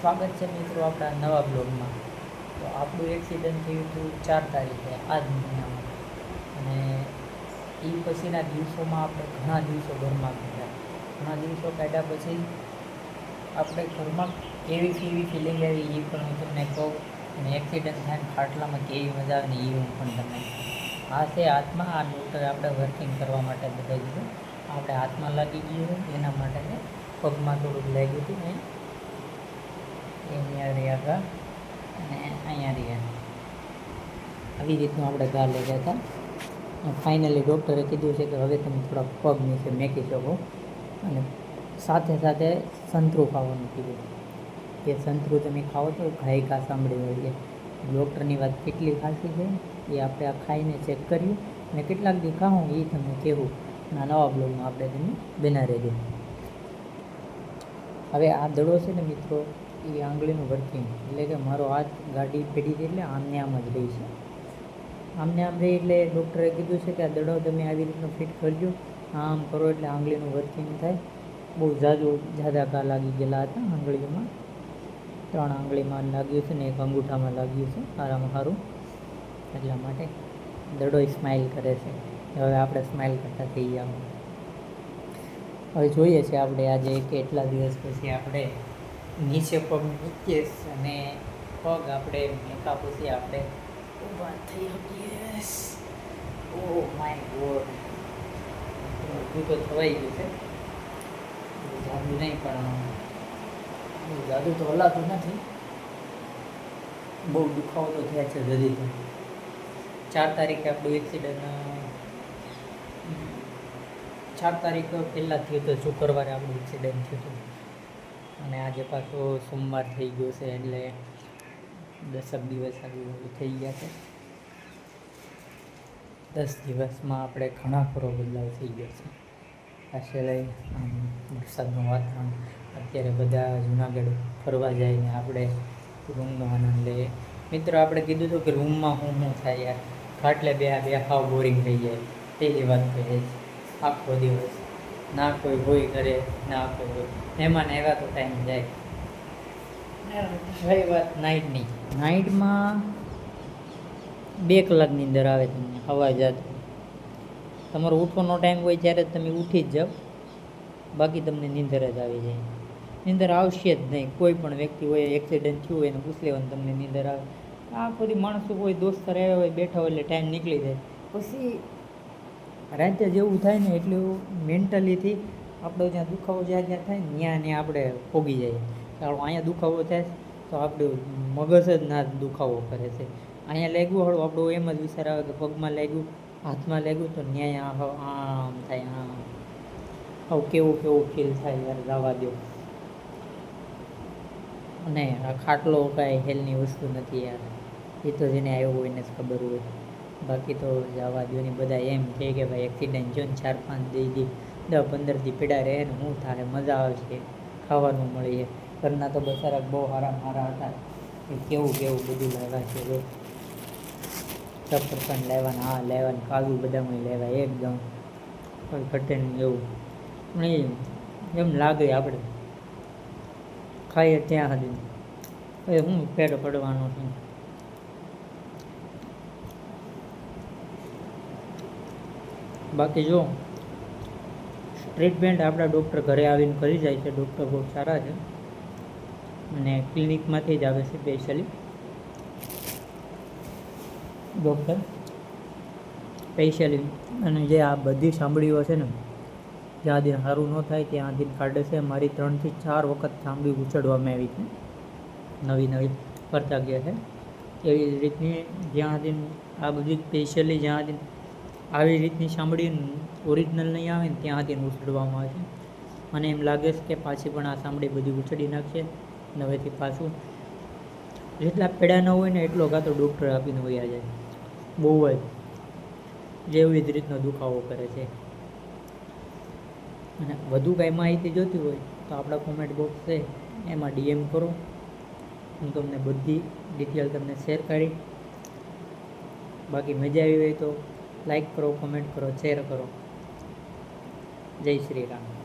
સ્વાગત છે મિત્રો આપણા નવા બ્લોગમાં. તો આપણું એક્સિડન્ટ થયું હતું ચાર તારીખે, આજ મહિનામાં. અને એ પછીના દિવસોમાં આપણે ઘણા દિવસો ઘરમાં કાઢ્યા. ઘણા દિવસો કાઢ્યા પછી આપણે ઘરમાં કેવી કેવી ફિલિંગ આવી એ પણ હું તમને કહું. અને એક્સિડન્ટ થાય ખાટલામાં કેવી મજા આવે ને એ હું પણ તમને આ છે હાથમાં આ ડૉક્ટરે આપણે વર્કિંગ કરવા માટે બતાવી દીધું આપણે હાથમાં લાગી ગયું એના માટે પગમાં થોડુંક લાગ્યું હતું ને અહીંયા રહ્યા હતા અને અહીંયા રહ્યા આવી રીતનું આપણે ઘા લઈ ગયા હતા ફાઇનલી ડૉક્ટરે કીધું છે કે હવે તમે થોડા પગ નીચે મેકી શકો. અને સાથે સાથે સંતરું ખાવાનું કીધું. કે સંતરું તમે ખાઓ તો ઘાય ઘા સાંભળી વળીએ ડૉક્ટરની વાત કેટલી ખાસી છે? એ આપણે આ ખાઈને ચેક કર્યું. અને કેટલાક દી ખાઉં એ તમને કહેવું. અને નવા બ્લોગમાં આપણે તેને બના રહેજો હવે આ દડો છે ને મિત્રો એ આંગળીનું વર્કિંગ એટલે કે મારો હાથ ગાડી પેઢી છે એટલે આમને આમ જ રહી છે. આમને આમ રહી એટલે ડૉક્ટરે કીધું છે કે આ દડો તમે આવી રીતનું ફિટ કરજો. આમ કરો એટલે આંગળીનું વર્કિંગ થાય. બહુ ઝાઝુ ઝાઝા ઘા લાગી ગયેલા હતા આંગળીઓમાં. ત્રણ આંગળીમાં લાગ્યું છે ને એક અંગૂઠામાં લાગ્યું છે. સારામાં સારું એટલા માટે દડો સ્માઇલ કરે છે. હવે આપણે સ્માઇલ કરતા થઈ ગયા હવે જોઈએ છે આપણે આજે કેટલા દિવસ પછી આપણે નીચે પગ મૂકીએ અને પગ આપણે મેકા પછી આપણે ઊભા થઈ શકીએ. ઓ માય ગોડ ઊભું તો થવાઈ ગયું છે. જાદુ નહીં, પણ જાદુ તો હલાતું નથી. બહુ દુખાવો તો થયા છે જદી ચાર તારીખે આપણું એક્સિડન્ટ ચાર તારીખ પહેલાં થયું હતું શુક્રવારે આપણું એક્સિડન્ટ થયું હતું. અને આજે પાછો સોમવાર થઈ ગયો છે, એટલે દસક દિવસ આજુબાજુ થઈ ગયા છે. દસ દિવસમાં આપણે ઘણા ખરો બદલાવ થઈ ગયો છે. આશરે આમ વરસાદનું વાતાવરણ, અત્યારે બધા જુનાગઢ ફરવા જાય ને આપણે રૂમનો આનંદ લઈએ. મિત્રો, આપણે કીધું હતું કે રૂમમાં હું હું થાય યાર. ખાટલે બે બે હાવ બોરિંગ થઈ જાય. તેવી વાત કહે છે. આખો દિવસ. ના કોઈ હોય કરે ના કોઈ હોય. મહેમાન આવ્યા તો ટાઈમ જાય. વાત નાઇટની નાઇટમાં બે કલાકની અંદર આવે તમને હવા જાત તમારો ઉઠવાનો ટાઈમ હોય ત્યારે તમે ઉઠી જ જાઓ. બાકી તમને નીંદર જ આવી જાય. નીંદર આવશે જ નહીં. કોઈ પણ વ્યક્તિ હોય એક્સિડન્ટ થયું હોય એને પૂછ લેવાનું, તમને નીંદર આવે. આ બધી માણસો કોઈ દોસ્તર આવ્યા હોય, બેઠા હોય એટલે ટાઈમ નીકળી જાય. પછી રાતે જેવું થાય ને એટલું મેન્ટલીથી આપણો જ્યાં દુખાવો જ્યાં જ્યાં થાય ને ત્યાં ને આપણે ભોગી જઈએ. ચાલો અહીંયા દુખાવો થાય તો આપણું મગજ જ ના દુખાવો કરે છે. અહીંયા લાગ્યું હળવું આપણું એમ જ વિચાર આવે કે પગમાં લાગ્યું, હાથમાં લાગ્યું તો ન્યાય આમ થાય, આમ. આવું કેવું કેવું ફીલ થાય યાર, જવા દો અને આ ખાટલો કાંઈ હેલની વસ્તુ નથી યાર. એ તો જેને આવ્યો હોય એને જ ખબર હોય. બાકી તો જવા દો ને બધા એમ કહે કે ભાઈ એક્સિડન્ટ જો ને ચાર પાંચ દઈ દી, દસ પંદર દી પીડા રહે ને હું થાય મજા આવશે, ખાવાનું મળીએ ઘરના તો બસારા બહુ સારા મારા હતા. કે કેવું કેવું બધું લાવ્યા છે જો. સફરસન લેવાના હા લેવાના કાજુ બદામ લેવા એકદમ. નહીં એવું. નહીં એમ લાગે આપણે ખાઈએ ત્યાં સુધી. એ હું પેટ પડવાનો છું. બાકી જો ટ્રીટમેન્ટ આપણા ડૉક્ટર ઘરે આવીને કરી જાય છે ડૉક્ટર બહુ સારા છે. અને ક્લિનિકમાંથી જ આવે છે સ્પેશિયલી ડૉક્ટર સ્પેશિયલી અને જે આ બધી સાંભળીઓ છે ને જ્યાં દિન સારું ન થાય ત્યાં દિન કાઢે છે. મારી ત્રણથી ચાર વખત સાંભળી ઉછળવામાં આવી છે. નવી નવી કરતા ગયા છે. એવી રીતની જ્યાં દિન આ બધી સ્પેશિયલી જ્યાં દિન આવી રીતની સાંભળી ઓરિજિનલ નહીં આવે ને ત્યાં દિન ઉછળવામાં આવે છે. મને એમ લાગે છે કે પાછી પણ આ સાંભળી બધી ઉછળી નાખશે નવેથી પાછું જેટલા પેડા ન હોય ને એટલો કાં તો ડૉક્ટર આપીને વયા જાય. બહુ જ. જેવી જ રીતનો દુખાવો કરે છે. અને વધુ કાંઈ માહિતી જોતી હોય તો આપણા કોમેન્ટ બોક્સ છે, એમાં ડીએમ કરો. હું તમને બધી ડિટેલ તમને શેર કરી. બાકી મજા આવી હોય તો લાઈક કરો કોમેન્ટ કરો શેર કરો. જય શ્રી રામ.